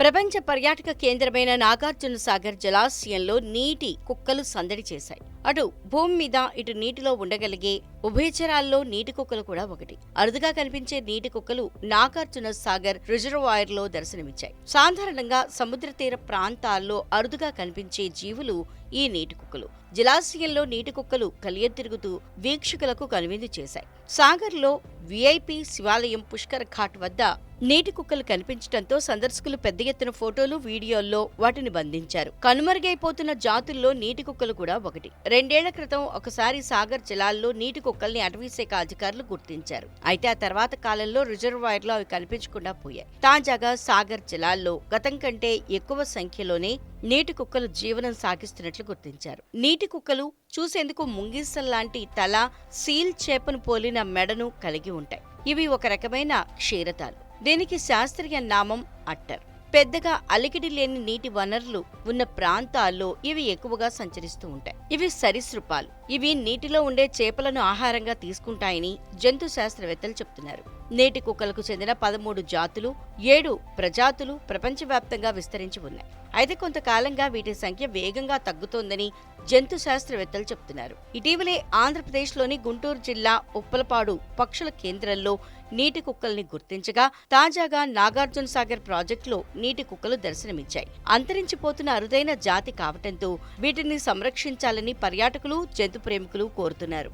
ప్రపంచ పర్యాటక కేంద్రమైన నాగార్జున సాగర్ జలాశయంలో నీటి కుక్కలు సందడి చేశాయి. అటు భూమి మీద ఇటు నీటిలో ఉండగలిగే ఉభయచరాల్లో నీటి కుక్కలు కూడా ఒకటి. అరుదుగా కనిపించే నీటి కుక్కలు నాగార్జున సాగర్ రిజర్వాయర్లో దర్శనమిచ్చాయి. సాధారణంగా సముద్ర తీర ప్రాంతాల్లో అరుదుగా కనిపించే జీవులు ఈ నీటి కుక్కలు. జలాశయంలో నీటి కుక్కలు కలియతిరుగుతూ వీక్షకులకు కనువిందు చేశాయి. సాగర్లో విఐపి శివాలయం పుష్కర్ ఘాట్ వద్ద నీటి కుక్కలు కనిపించడంతో సందర్శకులు పెద్ద ఎత్తున ఫోటోలు వీడియోల్లో వాటిని బంధించారు. కనుమరుగైపోతున్న జాతుల్లో నీటి కుక్కలు కూడా ఒకటి. రెండేళ్ళ క్రితం ఒకసారి సాగర్ జలాల్లో నీటి కుక్కల్ని అటవీశాఖ అధికారులు గుర్తించారు. అయితే ఆ తర్వాత కాలంలో రిజర్వాయర్లో అవి కనిపించకుండా పోయాయి. తాజాగా సాగర్ జలాల్లో గతం కంటే ఎక్కువ సంఖ్యలోనే నీటి కుక్కలు జీవనం సాగిస్తున్నట్లు గుర్తించారు. నీటి కుక్కలు చూసేందుకు ముంగిసల్లాంటి తల సీల్ చేపను పోలిన మెడను కలిగి ఉంటాయి. ఇవి ఒక రకమైన క్షీరతాలు. దీనికి శాస్త్రీయ నామం అట్టర్. పెద్దగా అలికిడి లేని నీటి వనరులు ఉన్న ప్రాంతాల్లో ఇవి ఎక్కువగా సంచరిస్తూ ఉంటాయి. ఇవి సరీసృపాలు. ఇవి నీటిలో ఉండే చేపలను ఆహారంగా తీసుకుంటాయని జంతు శాస్త్రవేత్తలు చెప్తున్నారు. నీటి కుక్కలకు చెందిన పదమూడు జాతులు ఏడు ప్రజాతులు ప్రపంచవ్యాప్తంగా విస్తరించి ఉన్నాయి. అయితే కొంతకాలంగా వీటి సంఖ్య వేగంగా తగ్గుతోందని జంతు శాస్త్రవేత్తలు చెబుతున్నారు ఇటీవలే ఆంధ్రప్రదేశ్లోని గుంటూరు జిల్లా ఉప్పలపాడు పక్షుల కేంద్రంలో నీటి కుక్కల్ని గుర్తించగా తాజాగా నాగార్జున సాగర్ ప్రాజెక్టులో నీటి కుక్కలు దర్శనమిచ్చాయి. అంతరించిపోతున్న అరుదైన జాతి కావటంతో వీటిని సంరక్షించాలని పర్యాటకులు జంతు ప్రేమికులు కోరుతున్నారు.